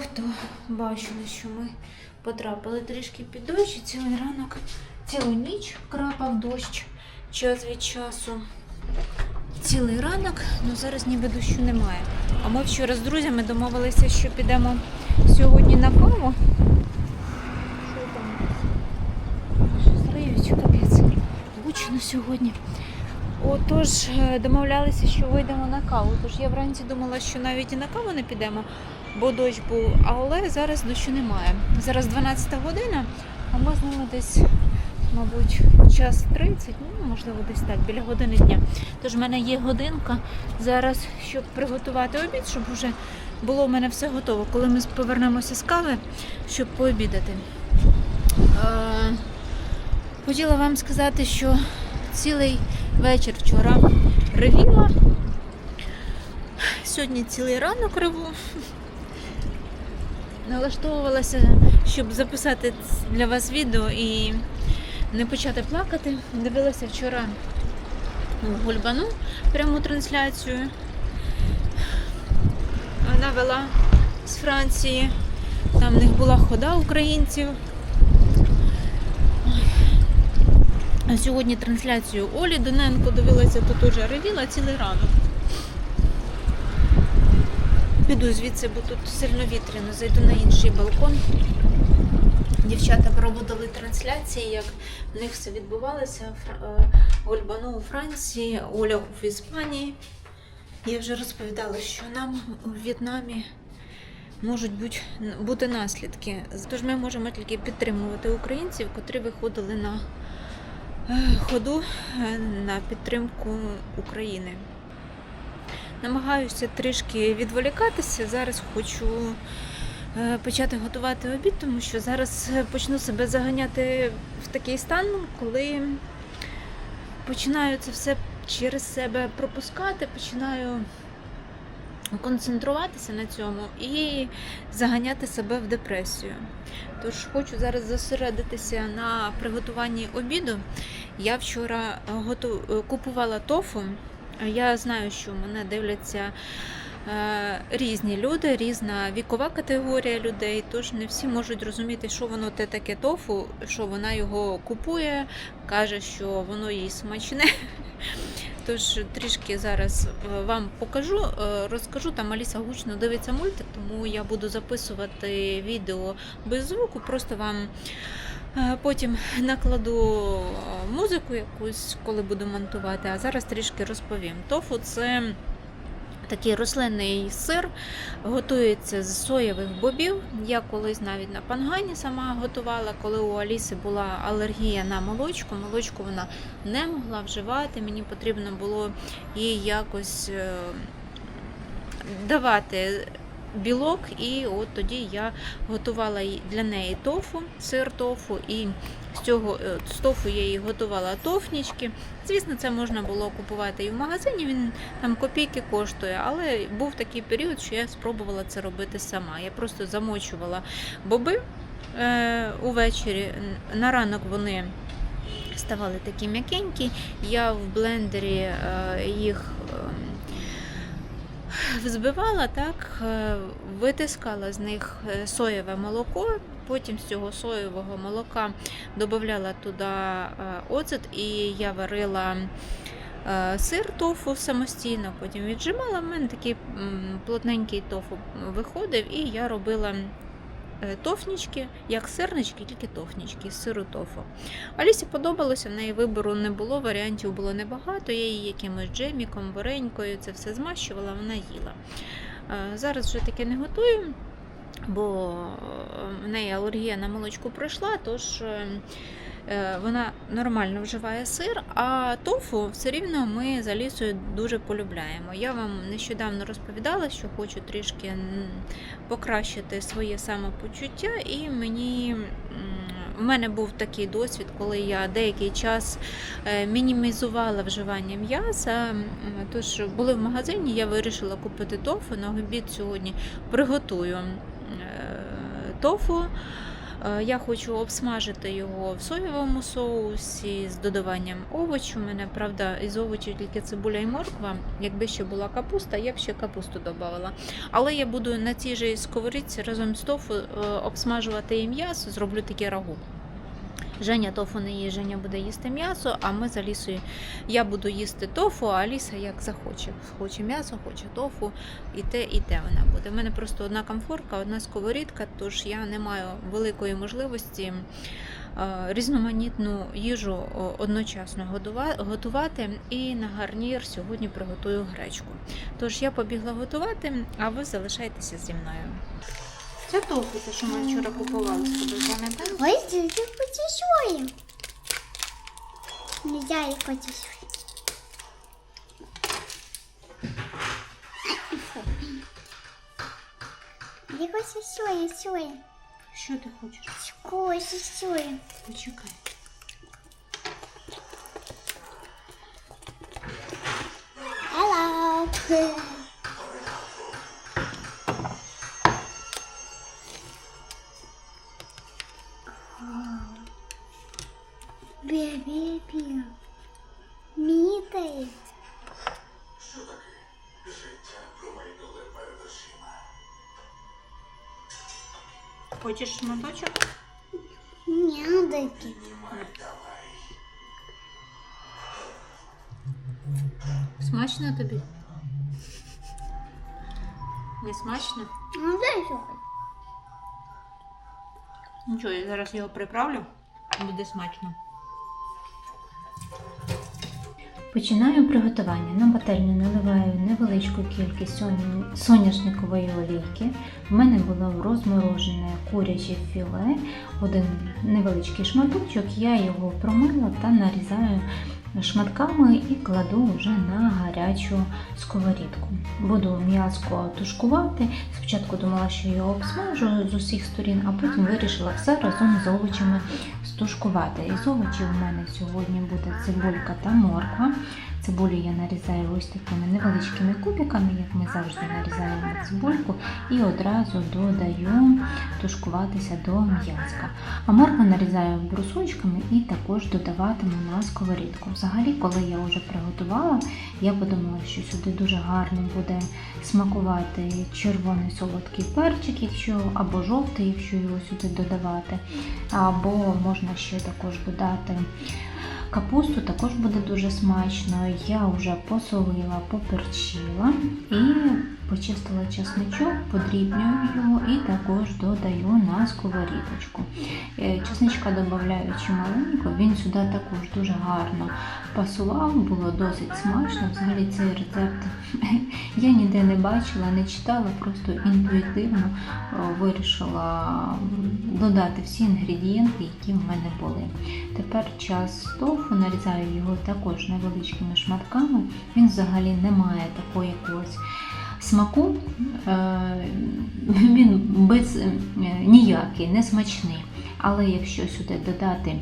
влог, то бачили, що ми потрапили трішки під дощ, і цілий ранок, цілу ніч крапав дощ час від часу. Цілий ранок, ну зараз ніби дощу немає. А ми вчора з друзями домовилися, що підемо сьогодні на каву. Що там? Капець. Гучно сьогодні. Отож, е, домовлялися, що вийдемо на каву. Тож я вранці думала, що навіть і на каву не підемо, бо дощ був, але зараз дощу немає. Зараз 12 година, а ми з ними десь, мабуть, час 30, ну, можливо, десь так, біля години дня. Тож в мене є годинка зараз, щоб приготувати обід, щоб вже було в мене все готово. Коли ми повернемося з кави, щоб пообідати. Е, Хотіла вам сказати, що цілий вечір вчора ревіла. Сьогодні цілий ранок реву. Налаштовувалася, щоб записати для вас відео і не почати плакати. Дивилася вчора Гульбану пряму трансляцію. Вона вела з Франції. Там в них була хода українців. А сьогодні трансляцію Олі Доненко дивилася, тут уже ревіла цілий ранок. Піду звідси, бо тут сильно вітряно, зайду на інший балкон. Дівчата проводили трансляції, як в них все відбувалося. Е, у Франції, Оля в Іспанії. Я вже розповідала, що нам у В'єтнамі можуть бути, бути наслідки. Тож ми можемо тільки підтримувати українців, котрі виходили на е, ходу е, на підтримку України. Намагаюся трішки відволікатися. Зараз хочу е, почати готувати обід, тому що зараз е, почну себе заганяти в такий стан, коли починаю це все через себе пропускати, починаю концентруватися на цьому і заганяти себе в депресію. Тож хочу зараз зосередитися на приготуванні обіду. Я вчора готу... купувала тофу. Я знаю, що мене дивляться е, різні люди, різна вікова категорія людей, тож не всі можуть розуміти, що воно те таке тофу, що вона його купує, каже, що воно їй смачне. Тож трішки зараз е, вам покажу, е, розкажу. Там Аліса гучно дивиться мультик, тому я буду записувати відео без звуку, просто вам потім накладу е, музику якусь, коли буду монтувати. А зараз трішки розповім. Тофу це. Такий рослинний сир готується з соєвих бобів. Я колись навіть на пангані сама готувала, коли у Аліси була алергія на молочку. Молочку вона не могла вживати. Мені потрібно було їй якось е, давати білок, і от тоді я готувала для неї тофу, сир тофу, і з цього е, з тофу я їй готувала тофнічки. Звісно, це можна було купувати і в магазині. Він там копійки коштує, але був такий період, що я спробувала це робити сама. Я просто замочувала боби е, увечері. На ранок вони ставали такі м'якенькі. Я в блендері е, їх. Взбивала так, е, витискала з них е, соєве молоко, потім з цього соєвого молока додавала туди е, оцет, і я варила сир тофу самостійно, потім віджимала. В мене такий плотненький тофу виходив, і я робила тофнічки, як сирнички, тільки тофнічки з сиру тофу. Алісі подобалося, в неї вибору не було, варіантів було небагато. Я її якимось джеміком, варенькою це все змащувала, вона їла. Е, Зараз вже таке не готую, бо е, в неї алергія на молочку пройшла, тож е, е, вона нормально вживає сир, а тофу все рівно ми з Алісою дуже полюбляємо. Я вам нещодавно розповідала, що хочу трішки покращити своє самопочуття, і мені. У мене був такий досвід, коли я деякий час е, мінімізувала вживання м'яса. Тож були в магазині, я вирішила купити тофу. На обід сьогодні приготую е, тофу. Е, Я хочу обсмажити його в соєвому соусі з додаванням овочів. У мене, правда, із овочів тільки цибуля і морква. Якби ще була капуста, я б ще капусту додавала. Але я буду на цій же сковорідці разом з тофу е, обсмажувати і м'ясо, зроблю таке рагу. Женя тофу не їсть, Женя буде їсти м'ясо, а ми з Алісою я буду їсти тофу, а Аліса як захоче. Хоче м'ясо, хоче тофу, і те, і те вона буде. У мене просто одна комфорка, одна сковорідка, тож я не маю великої можливості е, різноманітну їжу одночасно готувати. І на гарнір сьогодні приготую гречку. Тож я побігла готувати, а ви залишайтеся зі мною. Це тофу, те, що ми вчора купували з тобою, пам'ятаєш? Ой, здесь потешуем. Нельзя их потешить. Его сосуем, сосуем. Що ти хочеш? Школу сосуем. Почекай. Hello. Хочеш шматочок? Нядики. Смачно тобі? Не смачно? Ну, дай що. Нічого, я зараз його приправлю. Буде смачно. Починаю приготування. На пательню наливаю невеличку кількість соняшникової олійки. В мене було розморожене куряче філе, один невеличкий шматочок. Я його промила та нарізаю шматками і кладу вже на гарячу сковорідку. Буду м'язко тушкувати. Спочатку думала, що його обсмажу з усіх сторін, а потім вирішила все разом з овочами стушкувати. Із овочів у мене сьогодні буде цибулька та морква. Цибулю я нарізаю ось такими невеличкими кубиками, як ми завжди нарізаємо цибульку, і одразу додаю тушкуватися до м'язка. А моркву нарізаю брусочками і також додаватиму на сковорідку. Взагалі, коли я вже приготувала, я подумала, що сюди дуже гарно буде смакувати червоний солодкий перчик, якщо або жовтий, якщо його сюди додавати, або можна ще також додати. Капусту також буде дуже смачно. Я вже посолила, поперчила і почистила чесничок, подрібнюю його і також додаю на сковорідочку. Е, Чесничка додаю чималенько, він сюди також дуже гарно пасував, було досить смачно. Взагалі цей рецепт я ніде не бачила, не читала, просто інтуїтивно е, вирішила додати всі інгредієнти, які в мене були. Тепер час тофу, нарізаю його також невеличкими шматками. Він взагалі не має такого якогось смаку, е, він без е, ніякий, не смачний. Але якщо сюди додати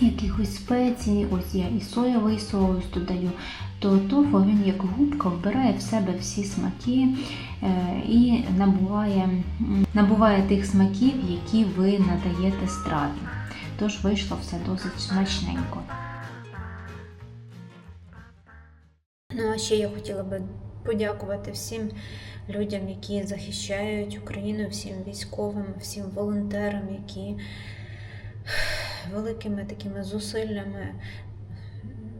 якихось спецій, ось я і соєвий соус додаю, то тофу він як губка вбирає в себе всі смаки е, і набуває, набуває тих смаків, які ви надаєте страві. Тож вийшло все досить смачненько. Ну, а ще я хотіла би подякувати всім людям, які захищають Україну, всім військовим, всім волонтерам, які великими такими зусиллями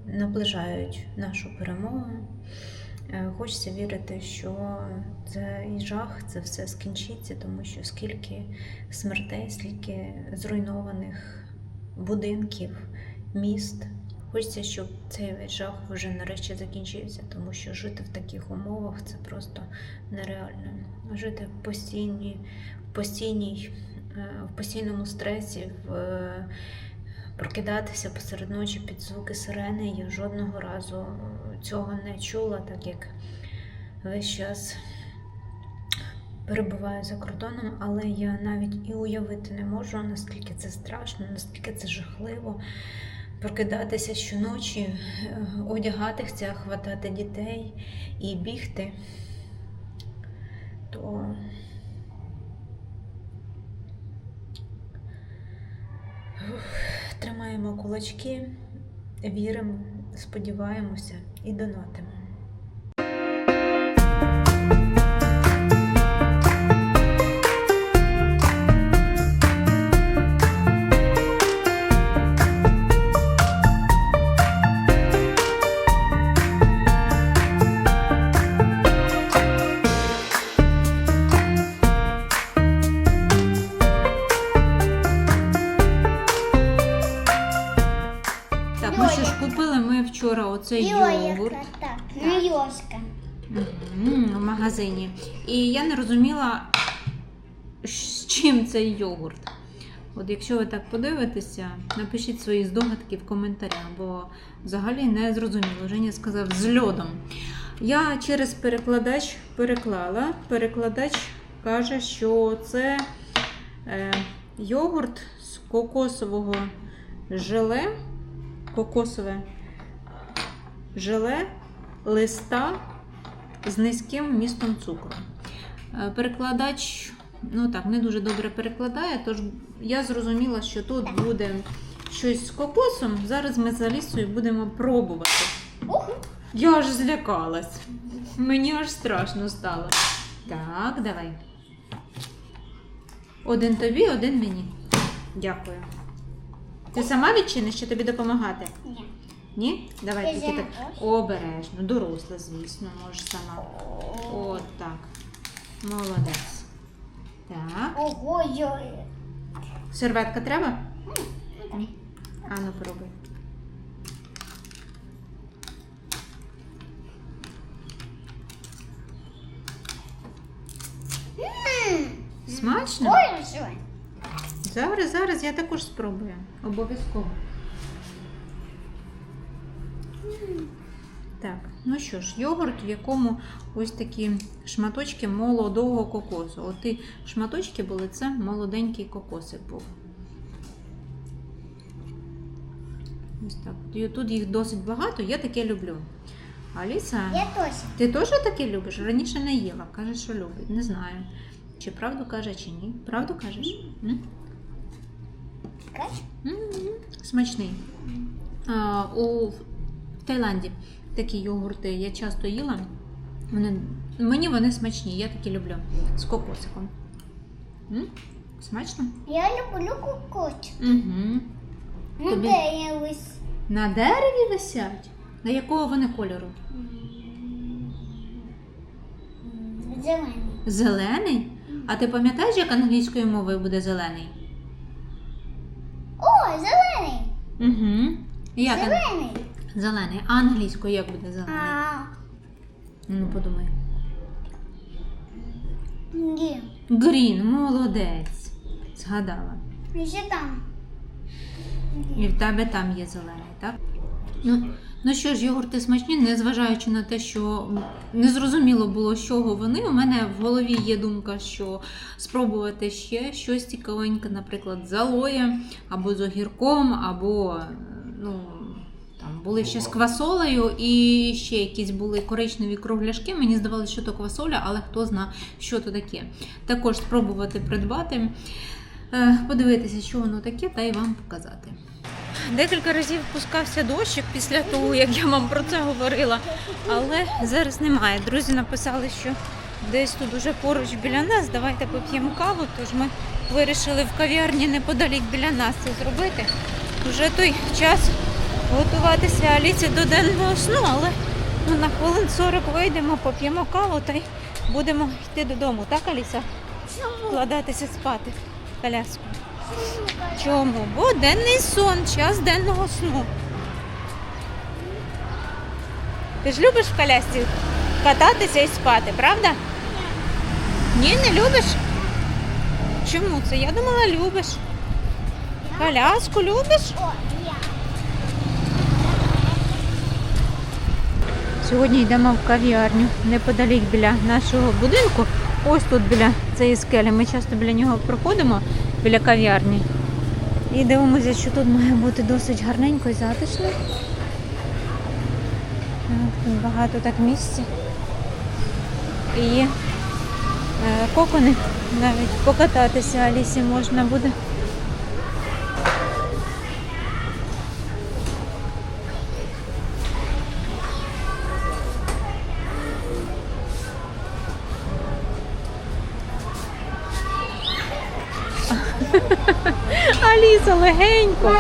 наближають нашу перемогу. Е, Хочеться вірити, що цей жах, це все скінчиться, тому що скільки смертей, скільки зруйнованих будинків, міст. Хочеться, щоб цей жах вже нарешті закінчився, тому що жити в таких умовах це просто нереально. Жити в постійній, в постійній, е, в постійному стресі, в е, прокидатися посеред ночі під звуки сирени. Я жодного разу цього не чула, так як весь час перебуваю за кордоном, але я навіть і уявити не можу, наскільки це страшно, наскільки це жахливо прокидатися щоночі, е, одягати хватати дітей і бігти, то тримаємо кулачки, віримо, сподіваємося і донатимо. Магазині. І я не розуміла, з чим цей йогурт. От якщо ви так подивитеся, напишіть свої здогадки в коментарях, бо взагалі не зрозуміло. Женя сказав з льодом. Я через перекладач переклала. Перекладач каже, що це е, йогурт з кокосового желе, кокосове желе листа з низьким вмістом цукру. Е, Перекладач, ну так, не дуже добре перекладає, тож я зрозуміла, що тут буде щось з кокосом. Зараз ми з Алісою будемо пробувати. Я аж злякалась. Мені аж страшно стало. Так, давай. Один тобі, один мені. Дякую. Ти сама відчиниш, чи тобі допомагати? ні. Ні? Давай тільки так. Обережно. Доросла, звісно, можеш сама. От так. Молодець. Так. Ого, йой. Серветка треба? Ні. А ну пробуй. Смачно? Зараз, зараз я також спробую. Обов'язково. Так, ну що ж, йогурт, в якому ось такі шматочки молодого кокосу. От ті шматочки були, це молоденький кокосик був. Ось так. І Тут їх досить багато, я таке люблю. Аліса, Я теж. ти теж таке любиш? Раніше не їла. Каже, що любить. Не знаю. Чи правду каже, чи ні. Правду кажеш? М? Кать? М, Смачний. А, у Таїланді такі йогурти я часто їла. Вони, мені вони смачні, я такі люблю. З кокосиком. М? Смачно? Я люблю кокос. Угу. Ну Тобі? де я ось? На дереві висять. На якого вони кольору? Зелений. Зелений? А ти пам'ятаєш, як англійською мовою буде зелений? О, зелений. Угу. Як? ан- Зелений. Зелений. А англійською як буде зелений? А, Ну, подумай. ні. Грін, молодець. Згадала. І ще там. І в тебе там є зелений, так? Ну, ну що ж, йогурти смачні, незважаючи на те, що не зрозуміло було, з чого вони. У мене в голові є думка, що спробувати ще щось цікавеньке, наприклад, з алоєм, або з огірком, або ну, були ще з квасолею, і ще якісь були коричневі кругляшки. Мені здавалося, що то квасоля, але хто зна, що то таке. Також спробувати придбати, е, подивитися, що воно таке, та й вам показати. Декілька разів пускався дощик після того, як я вам про це говорила, але зараз немає. Друзі написали, що десь тут уже поруч біля нас. Давайте поп'ємо каву. Тож ми вирішили в кав'ярні неподалік біля нас це зробити. Вже той час готуватися Аліці до денного сну, але ну, на хвилин 40 вийдемо, поп'ємо каву та й будемо йти додому. Так, Аліса? Вкладатися спати в коляску. Чому? Бо денний сон, час денного сну. Ти ж любиш в колясці кататися і спати, правда? Ні, не любиш? Чому це? Я думала, любиш. Коляску любиш? О, я. Сьогодні йдемо в кав'ярню неподалік біля нашого будинку. Ось тут біля цієї скелі. Ми часто біля нього проходимо, біля кав'ярні. І дивимося, що тут має бути досить гарненько і затишно. Тут багато так місця. І е, кокони. Навіть покататися Алісі можна буде. Аліса, легенько.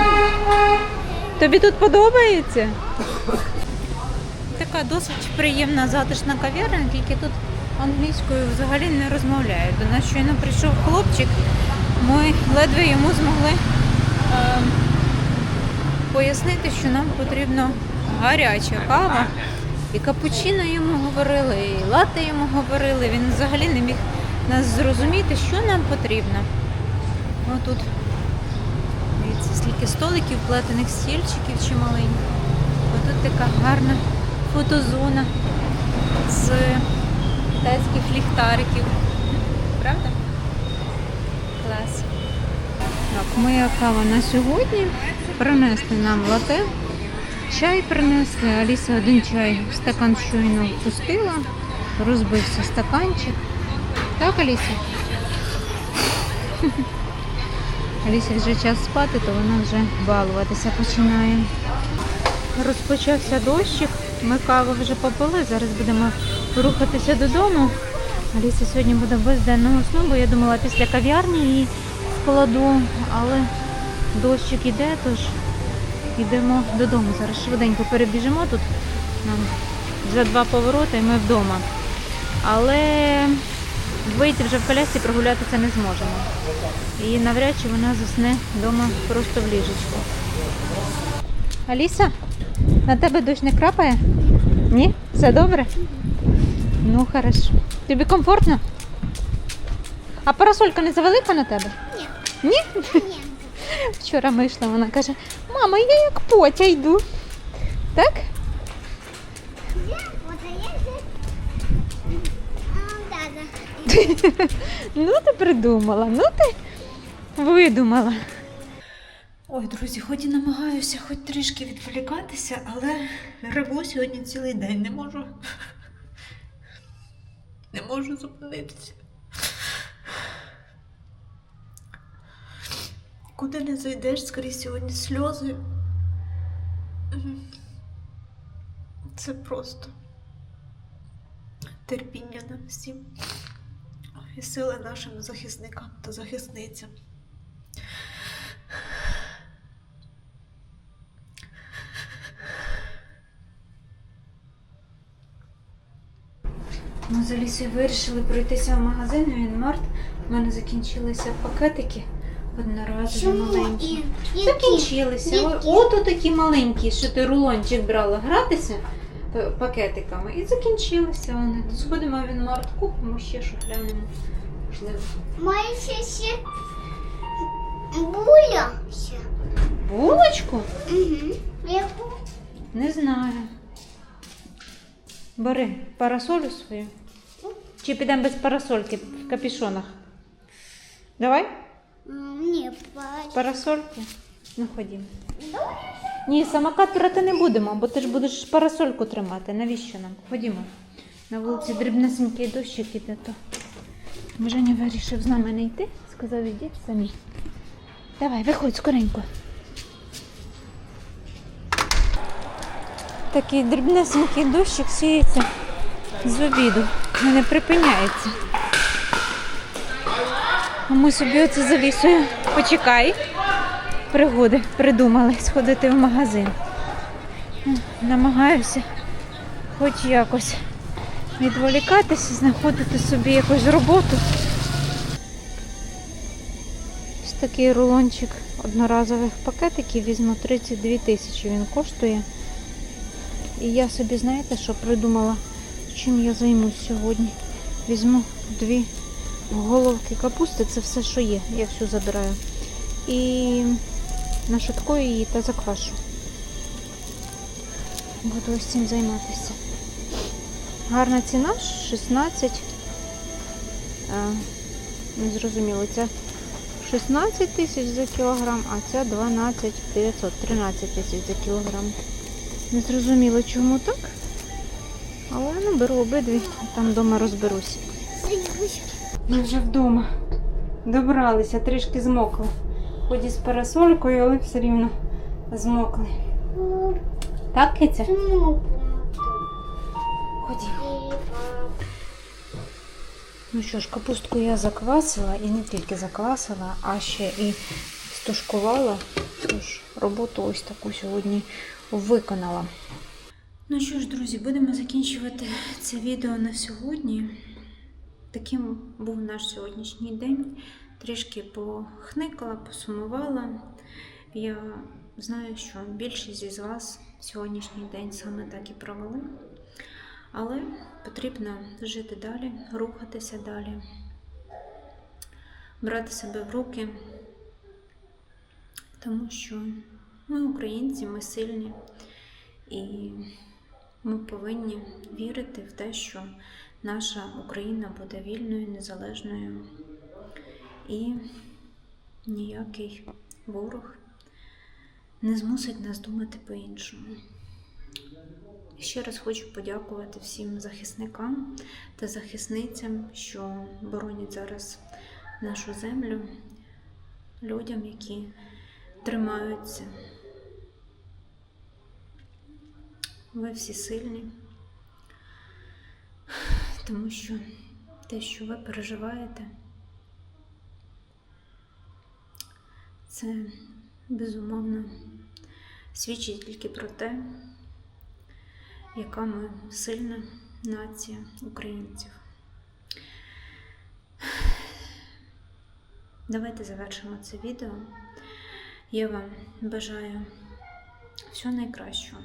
Тобі тут подобається? Така досить приємна затишна кав'ярня, тільки тут англійською взагалі не розмовляють. До нас щойно прийшов хлопчик, ми ледве йому змогли е, пояснити, що нам потрібно гаряча кава. І капучино йому говорили, і лати йому говорили. Він взагалі не міг нас зрозуміти, що нам потрібно. Тут дивіться, скільки столиків, плетених стільчиків чималенько. Отут така гарна фотозона з китайських ліхтариків. Правда? Клас. Так, моя кава на сьогодні. Принесли нам лате. Чай принесли. Аліса один чай в стакан щойно впустила. Розбився стаканчик. Так, Аліса? Алісі вже час спати, то вона вже балуватися починає. Розпочався дощик, ми каву вже попили, зараз будемо рухатися додому. Аліса сьогодні буде без денного сну, бо я думала після кав'ярні її вкладу, але дощик іде, тож йдемо додому. Зараз швиденько перебіжимо тут. Нам за два повороти і ми вдома. Але вийти вже в колясці прогулятися не зможемо. І навряд чи вона засне вдома просто в ліжечку. Аліса, на тебе дощ не крапає? Ні? Все добре? Ну, хорошо. Тобі комфортно? А парасолька не завелика на тебе? Ні. Ні? Ні. Вчора ми йшли, вона каже, мама, я як потя йду. Так? Я, вот а я здесь. А, да, да. Ну ти придумала, ну ти видумала. Ой, друзі, хоч і намагаюся хоч трішки відволікатися, але реву сьогодні цілий день не можу. Не можу зупинитися. Куди не зайдеш, скоріше сьогодні сльози. Це просто терпіння нам всім і сили нашим захисникам та захисницям. Ми з Алісою вирішили пройтися в магазин Вінмарт. У мене закінчилися пакетики одноразові маленькі. Закінчилися. От такі маленькі, що ти рулончик брала гратися пакетиками. І закінчилися вони. Сходимо в Вінмарт, купимо ще, що глянемо. Можливо. Моя ще ще буля. Булочку? Угу. Яку? Не знаю. Бери парасолю свою. Чи підемо без парасольки в капішонах? Давай? Ні. Парасольки? Ну ходімо. Ні, самокат брати не будемо, бо ти ж будеш парасольку тримати. Навіщо нам? Ходімо. На вулиці дрібнесенький дощик іде то. Женя вирішив з нами не йти, сказав, ідіть самі. Давай, виходь скоренько. Такий дрібнесенький дощик сіється з обіду. Не припиняється. А ми собі оце за лісою. Почекай. Пригоди придумали сходити в магазин. Намагаюся хоч якось відволікатися, знаходити собі якусь роботу. Ось такий рулончик одноразових пакетиків візьму 32 тисячі він коштує. І я собі, знаєте, що придумала, чим я займусь сьогодні. Візьму дві головки капусти, це все, що є. Я всю забираю. І нашаткую її та заквашу. Буду ось цим займатися. Гарна ціна 16. А, не зрозуміло, ця 16 тисяч за кілограм, а ця 12 900, 13 тисяч за кілограм. Не зрозуміло, чому так. Але ну, беру обидві, там вдома розберусь. Ми вже вдома. Добралися, трішки змокли. Хоч з парасолькою, але все рівно змокли. Так, Киця? Ходімо. Ну що ж, капустку я заквасила і не тільки заквасила, а ще і з тушкувала, тож роботу ось таку сьогодні виконала. Ну що ж, друзі, будемо закінчувати це відео на сьогодні. Таким був наш сьогоднішній день. Трішки похникала, посумувала. Я знаю, що більшість із вас сьогоднішній день саме так і провели. Але потрібно жити далі, рухатися далі, брати себе в руки, тому що ми українці, ми сильні, і ми повинні вірити в те, що наша Україна буде вільною, незалежною і ніякий ворог не змусить нас думати по-іншому. Ще раз хочу подякувати всім захисникам та захисницям, що боронять зараз нашу землю, людям, які тримаються. Ви всі сильні, тому що те, що ви переживаєте, це безумовно свідчить тільки про те, яка ми сильна нація українців. Давайте завершимо це відео. Я вам бажаю всього найкращого.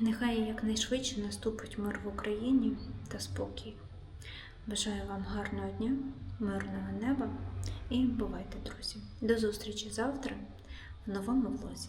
Нехай якнайшвидше наступить мир в Україні та спокій. Бажаю вам гарного дня, мирного неба і бувайте, друзі. До зустрічі завтра в новому влозі.